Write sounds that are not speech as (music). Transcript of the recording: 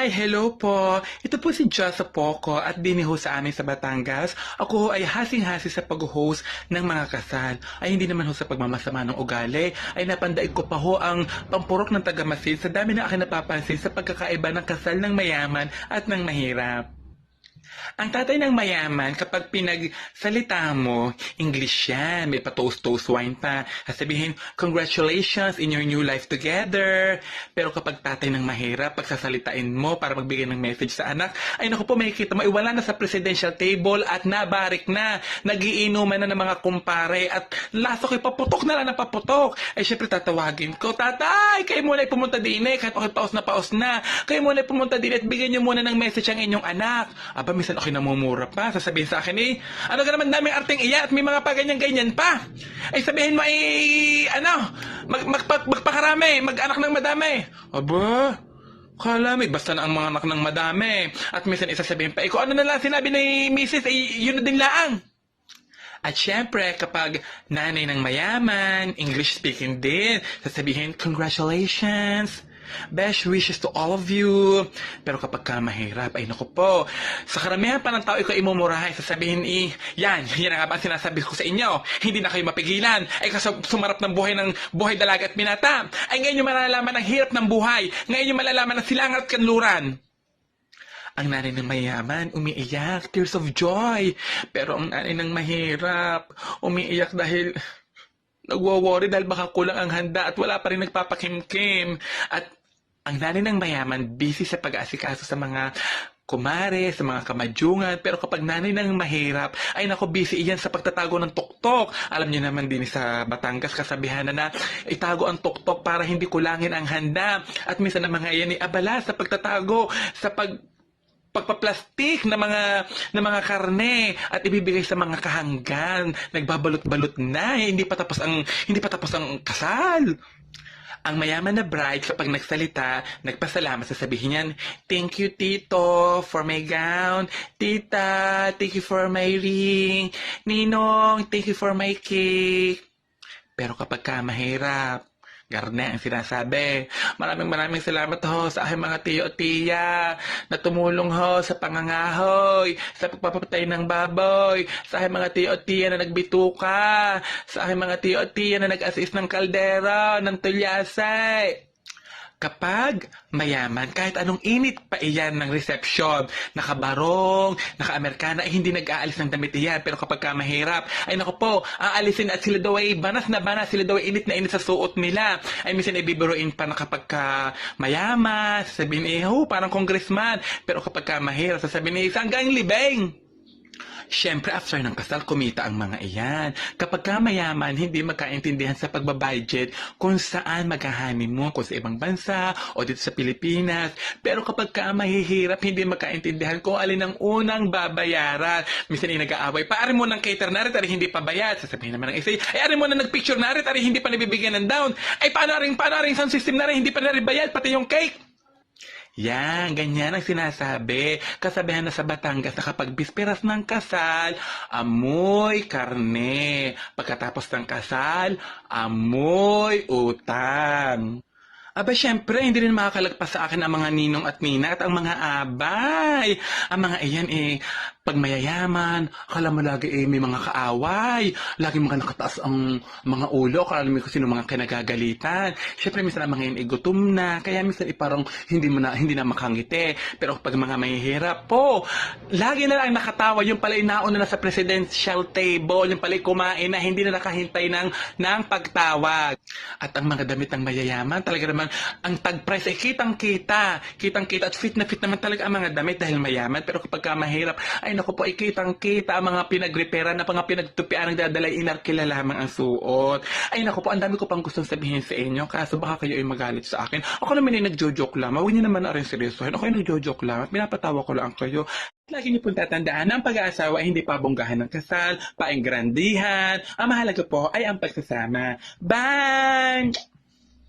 Hi! Hello po! Ito po si Josa Poco at diniho sa amin sa Batangas. Ako ay hasing-hasi sa pag-host ng mga kasal. Ay hindi naman ho sa pagmamasama ng ugali. Ay napandaig ko pa ho ang pampurok ng tagamasid sa dami na akin napapansin sa pagkakaiba ng kasal ng mayaman at ng mahirap. Ang tatay ng mayaman, kapag pinagsalita mo, English yan, may pa-toast-toast wine pa. Sasabihin, congratulations in your new life together. Pero kapag tatay ng mahirap, pagsasalitain mo para magbigay ng message sa anak, ay naku po, makikita mo, iwala na sa presidential table at nabarik na. Nagiinuman na ng mga kumpare at laso ko'y paputok na lang na paputok. Ay syempre tatawagin ko, tatay, kayo muna pumunta din eh, kahit ako'y paus na paus na. Kayo muna pumunta din at bigyan niyo muna ng message ang inyong anak. Aba, minsan ako'y namumura pa. Sasabihin sa akin eh, ano ka naman daming arting iya at may mga paganyan-ganyan pa. Ay sabihin mo ay, ano, mag, magpa, magpakarami, mag-anak ng madami. Aba, Kala may basta na ang mga anak ng madami. At minsan isasabihin pa, eh kung ano na lang sinabi ni Mrs. ay yun na din laang. At syempre, kapag nanay ng mayaman, English speaking din, sasabihin, congratulations! Best wishes to all of you. Pero kapag ka mahirap, ay naku po. Sa karamihan pa ng tao, ikaw imumurahay. Sasabihin, eh, yan, (laughs) yan nga ba ang sinasabi ko sa inyo. Hindi na kayo mapigilan. Ay kasi sumarap ng buhay ng buhay dalaga at binata. Ay ngayon yung malalaman ang hirap ng buhay. Ngayon yung malalaman ang silangan at kanluran. Ang nanay ng mayaman, umiiyak, tears of joy. Pero ang nanay ng mahirap, umiiyak dahil nagwo-worry dahil baka kulang ang handa at wala pa rin nagpapakimkim. At ang nanay ng mayaman, busy sa pag-aasikaso sa mga kumare, sa mga kamadyungan, pero kapag nanay ng mahirap, ay nako busy iyan sa pagtatago ng tuktok. Alam niyo naman din sa Batangas, kasabihan na na itago ang tuktok para hindi kulangin ang handa. At minsan ang mga iyan ay abala sa pagtatago, sa pag pagpaplastik ng mga ng mga karne at ibibigay sa mga kahanggan nagbabalot-balot na eh, hindi pa tapos ang hindi pa tapos ang kasal ang mayaman na bride kapag nagsalita, nagpasalamat, sasabihin niyan, Thank you, Tito, for my gown. Tita, thank you for my ring. Ninong, thank you for my cake. Pero kapag ka mahirap, Garne ang sinasabi. Maraming maraming salamat ho sa aking mga tiyo at tiya na tumulong ho sa pangangahoy, sa pagpapatay ng baboy, sa aking mga tiyo at tiya na nagbituka, sa aking mga tiyo at tiya na nag-assist ng kaldera, ng tulyasay. Kapag mayaman, kahit anong init pa iyan ng reception, nakabarong, naka-Amerikana, eh, hindi nag-aalis ng damit iyan. Pero kapag ka mahirap, ay naku po, aalisin at sila daw ay banas na banas, sila daw ay init na init sa suot nila. Ay minsan ibibiruin pa na kapag ka mayaman, sasabihin eh, oh, parang congressman. Pero kapag ka mahirap, sasabihin eh, sanggang libeng. Siyempre, after ng kasal, kumita ang mga iyan. Kapag ka mayaman, hindi magkaintindihan sa pagbabudget kung saan mag-honeymoon, kung sa ibang bansa o dito sa Pilipinas. Pero kapag ka mahihirap, hindi magkaintindihan kung alin ang unang babayaran. Minsan ay nag-aaway, paari mo ng cater na rin, tari hindi pa bayad. Sasabihin naman ng isa, ay ari mo na nag-picture na rin, tari hindi pa nabibigyan ng down. Ay paano rin, paano rin sound system na rin, hindi pa na rin bayad, pati yung cake. Yan, ganyan ang sinasabi. Kasabihan na sa Batangas na kapag bisperas ng kasal, amoy karne. Pagkatapos ng kasal, amoy utang. Aba, syempre, hindi rin makakalagpas sa akin ang mga ninong at nina at ang mga abay. Ang mga iyan eh, pag mayayaman, akala mo lagi eh may mga kaaway, lagi mga nakataas ang mga ulo, akala mo kung sino mga kinagagalitan. Syempre, minsan ang mga iyan eh gutom na, kaya minsan eh parang hindi mo na, hindi na makangiti. Pero pag mga mahihirap po, lagi na lang nakatawa, yung pala inauna na sa presidential table, yung pala kumain na, hindi na nakahintay ng, ng pagtawag. At ang mga damit ng mayayaman, talaga ang tag price ay kitang-kita, kitang-kita at fit na fit naman talaga ang mga damit dahil mayaman. Pero kapag ka mahirap, ay naku po, ikitang-kita ang mga pinagreparan na mga pinagtupian ng dadalay inarkila lamang ang suot. Ay naku po, ang dami ko pang gustong sabihin sa inyo, kaso baka kayo ay magalit sa akin. Ako naman ay nagjo-joke lang, huwag niyo naman na rin seryosohin. Ako ay nagjo-joke lang, at pinapatawa ko lang kayo. Lagi niyo pong tatandaan na ang pag-aasawa ay hindi pabonggahan ng kasal, painggrandihan. Ang mahalaga po ay ang pagsasama. Bye!